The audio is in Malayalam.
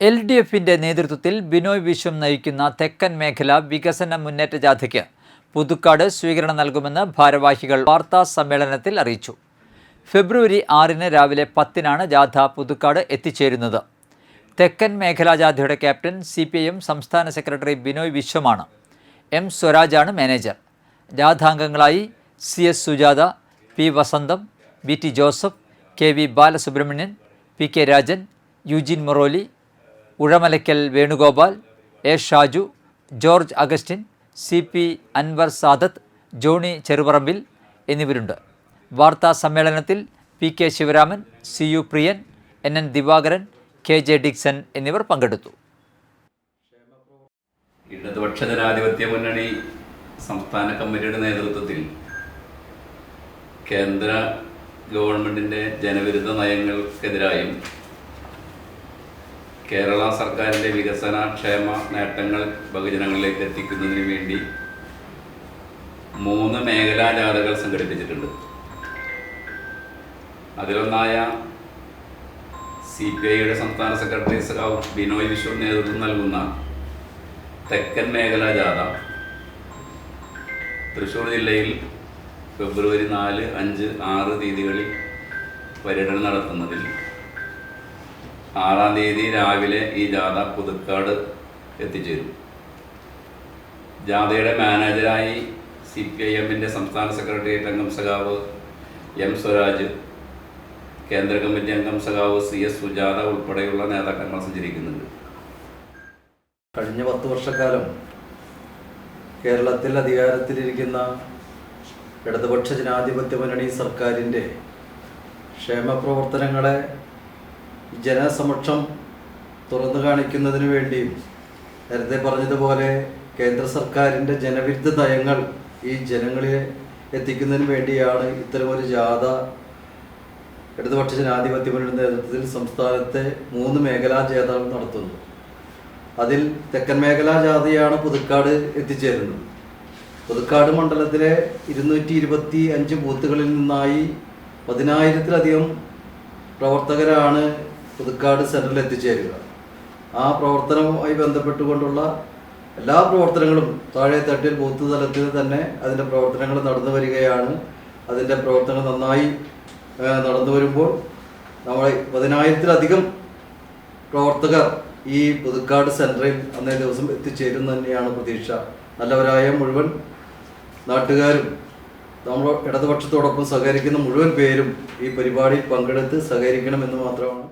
എൽ ഡി എഫിന്റെ നേതൃത്വത്തിൽ ബിനോയ് വിശ്വം നയിക്കുന്ന തെക്കൻ മേഖല വികസന മുന്നേറ്റ ജാഥയ്ക്ക് പുതുക്കാട് സ്വീകരണം നൽകുമെന്ന് ഭാരവാഹികൾ വാർത്താ സമ്മേളനത്തിൽ അറിയിച്ചു. ഫെബ്രുവരി ആറിന് രാവിലെ പത്തിനാണ് ജാഥ പുതുക്കാട് എത്തിച്ചേരുന്നത്. തെക്കൻ മേഖലാ ജാഥയുടെ captain C P I M സംസ്ഥാന സെക്രട്ടറി ബിനോയ് വിശ്വമാണ്. എം സ്വരാജാണ് manager. ജാഥാംഗങ്ങളായി C S Sujatha P Vasantham B T Joseph K V Balasubramanian P K Rajan Eugene Moraly Uzhamalakkal Venugopal A Shaju George Augustine C P Anwar Sadath Johny Cherupparambil എന്നിവരുണ്ട്. വാർത്താ സമ്മേളനത്തിൽ P K Sivaraman C U Priyan N N Divakaran K J Dixon എന്നിവർ പങ്കെടുത്തു. ഇടതുപക്ഷ ജനാധിപത്യ മുന്നണി സംസ്ഥാന കമ്മിറ്റിയുടെ നേതൃത്വത്തിൽ കേന്ദ്ര ഗവൺമെന്റിന്റെ ജനവിരുദ്ധ നയങ്ങൾക്കെതിരായും കേരള സർക്കാരിന്റെ വികസന ക്ഷേമ നേട്ടങ്ങൾ ബഹുജനങ്ങളിലേക്ക് എത്തിക്കുന്നതിന് വേണ്ടി മൂന്ന് മേഖലാ ജാഥകൾ സംഘടിപ്പിച്ചിട്ടുണ്ട്. അതിലൊന്നായ സി പി ഐയുടെ സംസ്ഥാന സെക്രട്ടറി സഖാവ് ബിനോയ് വിശ്വം നേതൃത്വം നൽകുന്ന തെക്കൻ മേഖലാ ജാഥ. തൃശ്ശൂർ ജില്ലയിൽ ഫെബ്രുവരി നാല് അഞ്ച് ആറ് തീയതികളിൽ പര്യടനം നടത്തുന്നതിൽ ആറാം തീയതി രാവിലെ ഈ ജാഥ പുതുക്കാട് എത്തിച്ചേരും. ജാഥയുടെ മാനേജരായി സി പി ഐ എമ്മിന്റെ സംസ്ഥാന സെക്രട്ടേറിയറ്റ് അംഗം സഖാവ് എം സ്വരാജ് കേന്ദ്ര കമ്മിറ്റി അംഗം സഖാവ് സി എസ് സുജാത ഉൾപ്പെടെയുള്ള നേതാക്കന്മാർ സഞ്ചരിക്കുന്നുണ്ട്. കഴിഞ്ഞ പത്ത് വർഷക്കാലം കേരളത്തിൽ അധികാരത്തിലിരിക്കുന്ന ഇടതുപക്ഷ ജനാധിപത്യ മുന്നണി സർക്കാരിന്റെ ക്ഷേമ പ്രവർത്തനങ്ങളെ ജനസമക്ഷം തുറന്നു കാണിക്കുന്നതിന് വേണ്ടിയും നേരത്തെ പറഞ്ഞതുപോലെ കേന്ദ്ര സർക്കാരിന്റെ ജനവിരുദ്ധ നയങ്ങൾ ഈ ജനങ്ങളെ എത്തിക്കുന്നതിന് വേണ്ടിയാണ് ഇത്തരമൊരു ജാഥ ഇടതുപക്ഷ ജനാധിപത്യ മുന്നണിയുടെ നേതൃത്വത്തിൽ സംസ്ഥാനത്തെ മൂന്ന് മേഖലാ ജാഥകൾ നടത്തുന്നത്. അതിൽ തെക്കൻ മേഖലാ ജാഥയാണ് പുതുക്കാട് എത്തിച്ചേരുന്നത്. പുതുക്കാട് മണ്ഡലത്തിലെ ഇരുന്നൂറ്റി ഇരുപത്തി അഞ്ച് ബൂത്തുകളിൽ നിന്നായി പതിനായിരത്തിലധികം പ്രവർത്തകരാണ് പുതുക്കാട് സെന്ററിൽ എത്തിച്ചേരുക. ആ പ്രവർത്തനവുമായി ബന്ധപ്പെട്ടുകൊണ്ടുള്ള എല്ലാ പ്രവർത്തനങ്ങളും താഴെ തട്ടിൽ ബൂത്ത് തലത്തിൽ തന്നെ അതിന്റെ പ്രവർത്തനങ്ങൾ നടന്നു വരികയാണ്. അതിന്റെ പ്രവർത്തനങ്ങൾ നന്നായി നടന്നു വരുമ്പോൾ നമ്മൾ പതിനായിരത്തിലധികം പ്രവർത്തകർ ഈ പുതുക്കാട് സെന്ററിൽ അന്നേ ദിവസം എത്തിച്ചേരും തന്നെയാണ് പ്രതീക്ഷ. നല്ലവരായ മുഴുവൻ നാട്ടുകാരും നമ്മൾ ഇടതുപക്ഷത്തോടൊപ്പം സഹകരിക്കുന്ന മുഴുവൻ പേരും ഈ പരിപാടിയിൽ പങ്കെടുത്ത് സഹകരിക്കണമെന്ന് മാത്രമാണ്.